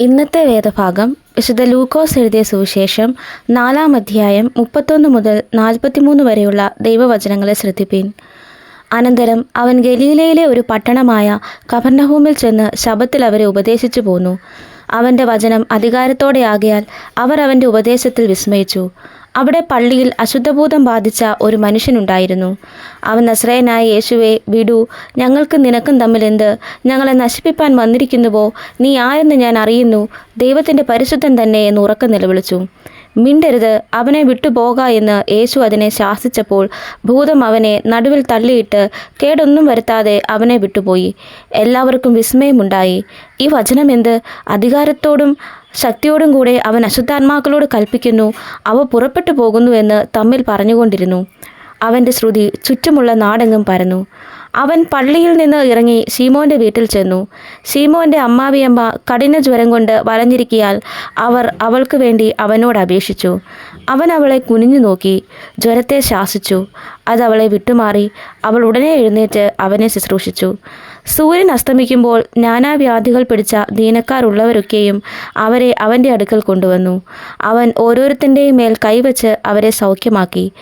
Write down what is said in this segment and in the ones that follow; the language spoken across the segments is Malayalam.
ഇന്നത്തെ വേദഭാഗം വിശുദ്ധ ലൂക്കോസ് എഴുതിയ സുവിശേഷം നാലാം അധ്യായം മുപ്പത്തൊന്ന് മുതൽ നാൽപ്പത്തിമൂന്ന് വരെയുള്ള ദൈവവചനങ്ങളെ ശ്രദ്ധിപ്പീൻ. അനന്തരം അവൻ ഗലീലയിലെ ഒരു പട്ടണമായ കഫർണഹൂമിൽ ചെന്ന് ശബത്തിൽ അവരെ ഉപദേശിച്ചു പോന്നു. അവന്റെ വചനം അധികാരത്തോടെയാകിയാൽ അവർ അവന്റെ ഉപദേശത്തിൽ വിസ്മയിച്ചു. അവിടെ പള്ളിയിൽ അശുദ്ധഭൂതം ബാധിച്ച ഒരു മനുഷ്യനുണ്ടായിരുന്നു. അവൻ നസ്രയനായ യേശുവെ വിടൂ ഞങ്ങൾക്ക് നിനക്കും തമ്മിലെന്ത് ഞങ്ങളെ നശിപ്പിപ്പാൻ വന്നിരിക്കുന്നുവോ? നീ ആരെന്ന് ഞാൻ അറിയുന്നു? ദൈവത്തിന്റെ പരിശുദ്ധൻ തന്നെ എന്ന് ഉറക്കം നിലവിളിച്ചു. മിണ്ടരുത് അവനെ വിട്ടുപോക എന്ന് യേശു അതിനെ ശാസിച്ചപ്പോൾ ഭൂതം അവനെ നടുവിൽ തള്ളിയിട്ട് കേടൊന്നും വരുത്താതെ അവനെ വിട്ടുപോയി. എല്ലാവർക്കും വിസ്മയമുണ്ടായി. ഈ വചനമെന്ത് അധികാരത്തോടും ശക്തിയോടും കൂടെ അവൻ അശുദ്ധാത്മാക്കളോട് കൽപ്പിക്കുന്നു. അവ പുറപ്പെട്ടു പോകുന്നുവെന്ന് തമ്മിൽ പറഞ്ഞുകൊണ്ടിരുന്നു. അവന്റെ ശ്രുതി ചുറ്റുമുള്ള നാടെങ്ങും പരന്നു. അവൻ പള്ളിയിൽ നിന്ന് ഇറങ്ങി ശീമോന്റെ വീട്ടിൽ ചെന്നു. ശീമോന്റെ അമ്മാവിയമ്മ കഠിന ജ്വരം കൊണ്ട് വലഞ്ഞിരിക്കിയാൽ അവർ അവൾക്ക് വേണ്ടി അവനോട് അപേക്ഷിച്ചു. അവൻ അവളെ കുനിഞ്ഞു നോക്കി ജ്വരത്തെ ശാസിച്ചു. അത് അവളെ വിട്ടുമാറി അവൾ ഉടനെ എഴുന്നേറ്റ് അവനെ ശുശ്രൂഷിച്ചു. സൂര്യൻ അസ്തമിക്കുമ്പോൾ നാനാവ്യാധികൾ പിടിച്ച ദീനക്കാരുള്ളവരൊക്കെയും അവരെ അവന്റെ അടുക്കൽ കൊണ്ടുവന്നു. അവൻ ഓരോരുത്തന്റെയും മേൽ കൈവച്ച് അവരെ സൗഖ്യമാക്കി.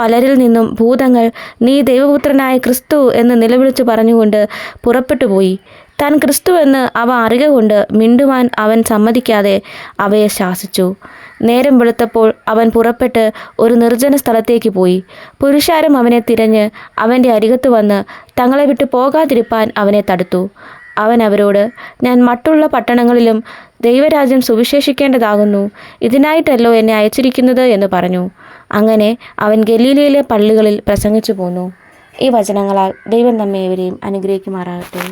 പലരിൽ നിന്നും ഭൂതങ്ങൾ നീ ദൈവപുത്രനായ ക്രിസ്തു എന്ന് നിലവിളിച്ചു പറഞ്ഞുകൊണ്ട് പുറപ്പെട്ടു പോയി താൻ ക്രിസ്തു എന്ന് അവ അറിക കൊണ്ട് മിണ്ടുവാൻ അവൻ സമ്മതിക്കാതെ അവയെ ശാസിച്ചു. നേരം വെളുത്തപ്പോൾ അവൻ പുറപ്പെട്ട് ഒരു നിർജന സ്ഥലത്തേക്ക് പോയി. പുരുഷാരം അവനെ തിരഞ്ഞ് അവന്റെ അരികത്ത് വന്ന് തങ്ങളെ വിട്ടു പോകാതിരിപ്പാൻ അവനെ തടുത്തു. അവൻ അവരോട് ഞാൻ മറ്റുള്ള പട്ടണങ്ങളിലും ദൈവരാജ്യം സുവിശേഷിക്കേണ്ടതാകുന്നു. ഇതിനായിട്ടല്ലോ എന്നെ അയച്ചിരിക്കുന്നത് എന്ന് പറഞ്ഞു. അങ്ങനെ അവൻ ഗലീലയിലെ പള്ളികളിൽ പ്രസംഗിച്ചു പോന്നു. ഈ വചനങ്ങളാൽ ദൈവം നമ്മെ ഏവരെയും അനുഗ്രഹിക്കുമാറാകട്ടെ.